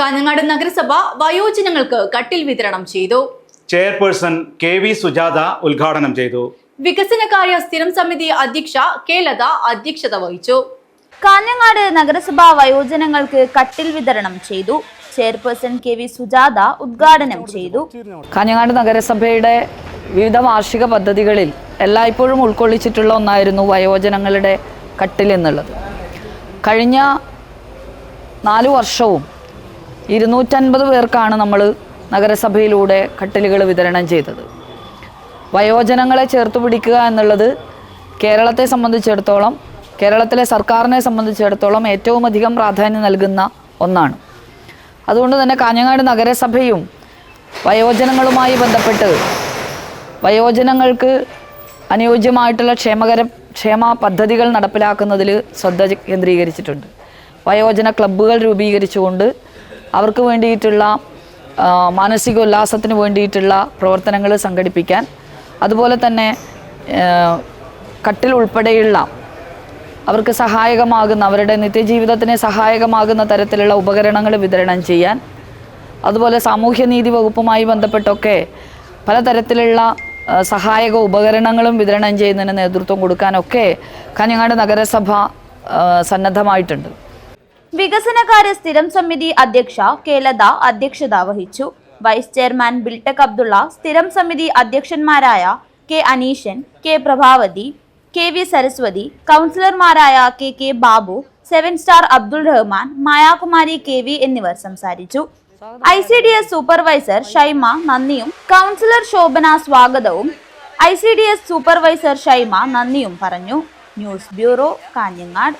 കാഞ്ഞങ്ങാട് നഗരസഭ വയോജനങ്ങൾക്ക് കട്ടിൽ വിതരണം ചെയ്തു. ചെയർപേഴ്സൺ കെ വി സുജാത ഉദ്ഘാടനം ചെയ്തു. വികസനകാര്യ സ്ഥിരം സമിതി അധ്യക്ഷ കെ ലത അധ്യക്ഷത വഹിച്ചു. കാഞ്ഞങ്ങാട് നഗരസഭ വയോജനങ്ങൾക്ക് കട്ടിൽ വിതരണം ചെയ്തു. ചെയർപേഴ്സൺ കെ വി സുജാത ഉദ്ഘാടനം ചെയ്തു. കാഞ്ഞങ്ങാട് നഗരസഭയുടെ വിവിധ വാർഷിക പദ്ധതികളിൽ എല്ലായ്പ്പോഴും ഉൾക്കൊള്ളിച്ചിട്ടുള്ള ഒന്നായിരുന്നു വയോജനങ്ങളുടെ കട്ടിൽ എന്നുള്ളത്. കഴിഞ്ഞ നാലു വർഷവും ഇരുന്നൂറ്റൻപത് പേർക്കാണ് നമ്മൾ നഗരസഭയിലൂടെ കട്ടിലുകൾ വിതരണം ചെയ്തത്. വയോജനങ്ങളെ ചേർത്ത് പിടിക്കുക എന്നുള്ളത് കേരളത്തെ സംബന്ധിച്ചിടത്തോളം കേരളത്തിലെ സർക്കാരിനെ സംബന്ധിച്ചിടത്തോളം ഏറ്റവും അധികം പ്രാധാന്യം നൽകുന്ന ഒന്നാണ്. അതുകൊണ്ട് തന്നെ കാഞ്ഞങ്ങാട് നഗരസഭയും വയോജനങ്ങളുമായി ബന്ധപ്പെട്ട് വയോജനങ്ങൾക്ക് അനുയോജ്യമായിട്ടുള്ള ക്ഷേമകര ക്ഷേമ പദ്ധതികൾ നടപ്പിലാക്കുന്നതിൽ ശ്രദ്ധ കേന്ദ്രീകരിച്ചിട്ടുണ്ട്. വയോജന ക്ലബ്ബുകൾ രൂപീകരിച്ചുകൊണ്ട് അവർക്ക് വേണ്ടിയിട്ടുള്ള മാനസിക ഉല്ലാസത്തിന് വേണ്ടിയിട്ടുള്ള പ്രവർത്തനങ്ങൾ സംഘടിപ്പിക്കാൻ. അതുപോലെ തന്നെ കട്ടിൽ ഉൾപ്പെടെയുള്ള അവർക്ക് സഹായകമാകുന്ന അവരുടെ നിത്യജീവിതത്തിന് സഹായകമാകുന്ന തരത്തിലുള്ള ഉപകരണങ്ങൾ വിതരണം ചെയ്യാൻ. അതുപോലെ സാമൂഹ്യനീതി വകുപ്പുമായി ബന്ധപ്പെട്ടൊക്കെ പലതരത്തിലുള്ള സഹായക ഉപകരണങ്ങളും വിതരണം ചെയ്യുന്നതിന് നേതൃത്വം കൊടുക്കാനൊക്കെ കഞ്ഞങ്ങാട് നഗരസഭ സന്നദ്ധമായിട്ടുണ്ട്. വികസനകാര്യ സ്ഥിരം സമിതി അധ്യക്ഷ കെ ലത അധ്യക്ഷത വഹിച്ചു വൈസ് ചെയർമാൻ ബിൽടെക് അബ്ദുള്ള സ്ഥിരം സമിതി അധ്യക്ഷന്മാരായ K Aneeshan K Prabhavathi K V Saraswathi കൗൺസിലർമാരായ K K Babu seven star Abdul Rahman Mayakumari K V എന്നിവർ സംസാരിച്ചു. I C D S supervisor Shaima നന്ദിയും കൗൺസിലർ ശോഭന സ്വാഗതവും I C D S supervisor Shaima നന്ദിയും പറഞ്ഞു. News bureau Kanhangad.